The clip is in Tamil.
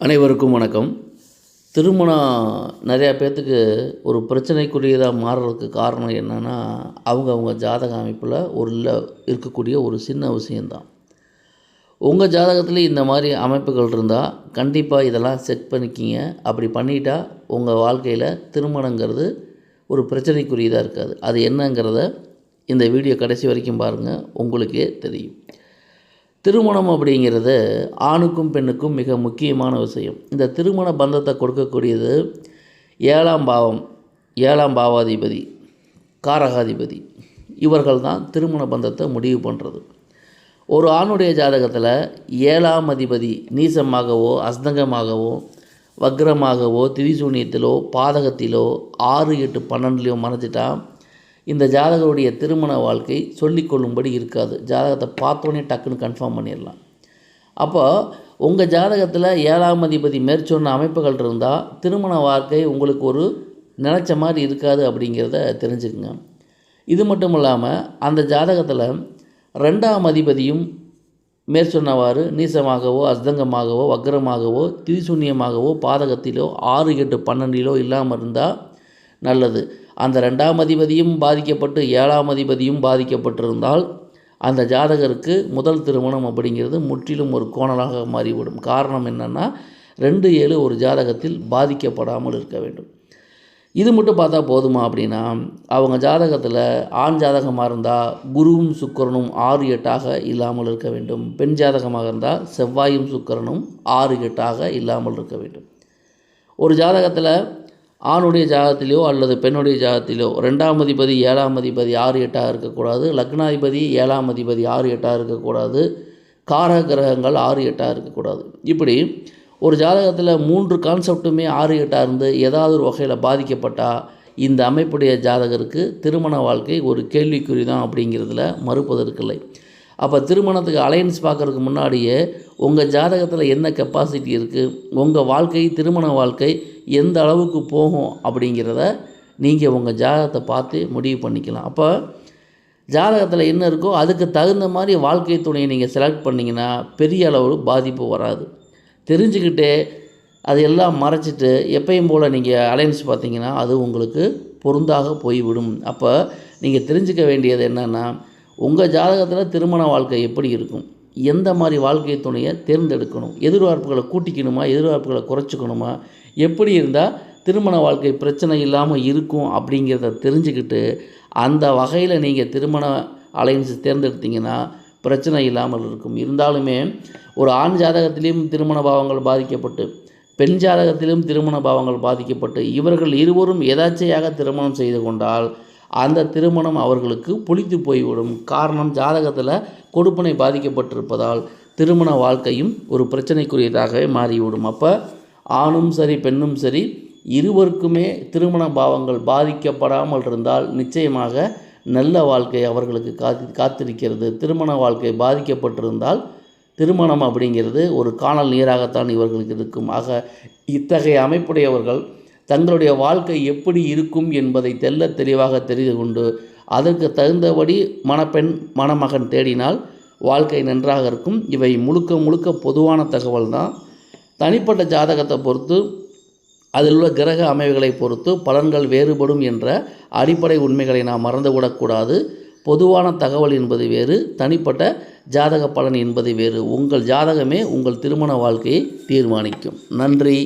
அனைவருக்கும் வணக்கம். திருமணம் நிறையா பேர்த்துக்கு ஒரு பிரச்சனைக்குரியதாக மாறுறதுக்கு காரணம் என்னென்னா அவங்கவுங்க ஜாதக அமைப்பில் ஒரு இல்லை இருக்கக்கூடிய ஒரு சின்ன விஷயந்தான் உங்கள் ஜாதகத்தில் இந்த மாதிரி அமைப்புகள் இருந்தால் கண்டிப்பாக இதெல்லாம் செக் பண்ணிக்கிங்க. அப்படி பண்ணிட்டா உங்கள் வாழ்க்கையில் திருமணங்கிறது ஒரு பிரச்சனைக்குரியதாக இருக்காது. அது என்னங்கிறத இந்த வீடியோ கடைசி வரைக்கும் பாருங்கள் உங்களுக்கே தெரியும். திருமணம் அப்படிங்கிறது ஆணுக்கும் பெண்ணுக்கும் மிக முக்கியமான விஷயம். இந்த திருமண பந்தத்தை கொடுக்கக்கூடியது ஏழாம் பாவம் ஏழாம் பாவாதிபதி காரகாதிபதி. இவர்கள் தான் திருமண பந்தத்தை முடிவு பண்ணுறது ஒரு ஆணுடைய ஜாதகத்தில் ஏழாம் அதிபதி நீசமாகவோ அஸ்தங்கமாகவோ வக்ரமாகவோ திரிசூன்யத்திலோ பாதகத்திலோ ஆறு எட்டு பன்னெண்டுலையோ மறைஞ்சிட்டா இந்த ஜாதகருடைய திருமண வாழ்க்கை சொல்லிக்கொள்ளும்படி இருக்காது. ஜாதகத்தை பார்த்தோன்னே டக்குன்னு கன்ஃபார்ம் பண்ணிடலாம். அப்போ உங்கள் ஜாதகத்தில் ஏழாம் அதிபதி மேற்சொன்ன அமைப்புகள் இருந்தால் திருமண வாழ்க்கை உங்களுக்கு ஒரு நினச்ச மாதிரி இருக்காது அப்படிங்கிறத தெரிஞ்சுக்குங்க. இது மட்டும் இல்லாமல் அந்த ஜாதகத்தில் ரெண்டாம் அதிபதியும் மேற்சொன்னவாறு நீசமாகவோ அஸ்தங்கமாகவோ வக்ரமாகவோ திரிசூன்யமாகவோ பாதகத்திலோ ஆறு எட்டு பன்னெண்டிலோ இல்லாமல் இருந்தால் நல்லது. அந்த ரெண்டாம் அதிபதியும் பாதிக்கப்பட்டு ஏழாம் அதிபதியும் பாதிக்கப்பட்டிருந்தால் அந்த ஜாதகருக்கு முதல் திருமணம் அப்படிங்கிறது முற்றிலும் ஒரு கோணலாக மாறிவிடும். காரணம் என்னென்னா ரெண்டு ஏழு ஒரு ஜாதகத்தில் பாதிக்கப்படாமல் இருக்க வேண்டும். இது மட்டும் பார்த்தா போதுமா அப்படின்னா அவங்க ஜாதகத்தில் ஆண் ஜாதகமாக இருந்தால் குருவும் சுக்கரனும் ஆறு எட்டாக இல்லாமல் இருக்க வேண்டும். பெண் ஜாதகமாக இருந்தால் செவ்வாயும் சுக்கரனும் ஆறு எட்டாக இல்லாமல் இருக்க வேண்டும். ஒரு ஜாதகத்தில் ஆணுடைய ஜாதகத்திலோ அல்லது பெண்ணுடைய ஜாதகத்திலோ ரெண்டாம் அதிபதி ஏழாம் அதிபதி ஆறு எட்டாக இருக்கக்கூடாது. லக்னாதிபதி ஏழாம் அதிபதி ஆறு எட்டாக இருக்கக்கூடாது. காரக கிரகங்கள் ஆறு எட்டாக இருக்கக்கூடாது. இப்படி ஒரு ஜாதகத்தில் மூன்று கான்செப்ட்டுமே ஆறு எட்டாக இருந்து ஏதாவது ஒரு வகையில் பாதிக்கப்பட்டால் இந்த அமைப்புடைய ஜாதகருக்கு திருமண வாழ்க்கை ஒரு கேள்விக்குறி தான் அப்படிங்கிறதுல மறுப்பதற்கில்லை அப்போ திருமணத்துக்கு அலையன்ஸ் பார்க்குறதுக்கு முன்னாடியே உங்கள் ஜாதகத்தில் என்ன கெப்பாசிட்டி இருக்குது உங்கள் வாழ்க்கை திருமண வாழ்க்கை எந்த அளவுக்கு போகும் அப்படிங்கிறத நீங்கள் உங்கள் ஜாதகத்தை பார்த்து முடிவு பண்ணிக்கலாம். அப்போ ஜாதகத்தில் என்ன இருக்கோ அதுக்கு தகுந்த மாதிரி வாழ்க்கை துணையை நீங்கள் செலக்ட் பண்ணிங்கன்னா பெரிய அளவு பாதிப்பு வராது. தெரிஞ்சுக்கிட்டே அதையெல்லாம் மறைச்சிட்டு எப்பயும் போல் நீங்கள் அலையன்ஸ் பார்த்தீங்கன்னா அது உங்களுக்கு பொருந்தாக போய்விடும். அப்போ நீங்கள் தெரிஞ்சுக்க வேண்டியது என்னென்னா உங்கள் ஜாதகத்தில் திருமண வாழ்க்கை எப்படி இருக்கும்? எந்த மாதிரி வாழ்க்கை துணையை தேர்ந்தெடுக்கணும்? எதிர்பார்ப்புகளை கூட்டிக்கணுமா? எதிர்பார்ப்புகளை குறைச்சிக்கணுமா? எப்படி இருந்தால் திருமண வாழ்க்கை பிரச்சனை இல்லாமல் இருக்கும் அப்படிங்கிறத தெரிஞ்சுக்கிட்டு அந்த வகையில் நீங்கள் திருமண அலைன்ஸ் தேர்ந்தெடுத்தீங்கன்னா பிரச்சனை இல்லாமல் இருக்கும். இருந்தாலுமே ஒரு ஆண் ஜாதகத்திலையும் திருமண பாவங்கள் பாதிக்கப்பட்டு பெண் ஜாதகத்திலும் திருமண பாவங்கள் பாதிக்கப்பட்டு இவர்கள் இருவரும் எதாச்சையாக திருமணம் செய்து கொண்டால் அந்த திருமணம் அவர்களுக்கு புளித்து போய்விடும். காரணம் ஜாதகத்தில் கொடுப்பனை பாதிக்கப்பட்டிருப்பதால் திருமண வாழ்க்கையும் ஒரு பிரச்சனைக்குரியதாகவே மாறிவிடும். அப்போ ஆணும் சரி பெண்ணும் சரி இருவருக்குமே திருமண பாவங்கள் பாதிக்கப்படாமல் இருந்தால் நிச்சயமாக நல்ல வாழ்க்கை அவர்களுக்கு காத்து காத்திருக்கிறது. திருமண வாழ்க்கை பாதிக்கப்பட்டிருந்தால் திருமணம் அப்படிங்கிறது ஒரு காணல் நீராகத்தான் இவர்களுக்கு இருக்கும். ஆக இத்தகைய அமைப்புடையவர்கள் தங்களுடைய வாழ்க்கை எப்படி இருக்கும் என்பதை தெல்ல தெளிவாக தெரிந்து கொண்டு அதற்கு தகுந்தபடி மணப்பெண் மணமகன் தேடினால் வாழ்க்கை நன்றாக இருக்கும். இவை முழுக்க முழுக்க பொதுவான தகவல் தான் தனிப்பட்ட ஜாதகத்தை பொறுத்து அதில் உள்ள கிரக அமைவுகளை பொறுத்து பலன்கள் வேறுபடும் என்ற அடிப்படை உண்மைகளை நாம் மறந்துவிடக்கூடாது. பொதுவான தகவல் என்பது வேறு தனிப்பட்ட ஜாதக பலன் என்பது வேறு. உங்கள் ஜாதகமே உங்கள் திருமண வாழ்க்கையை தீர்மானிக்கும். நன்றி.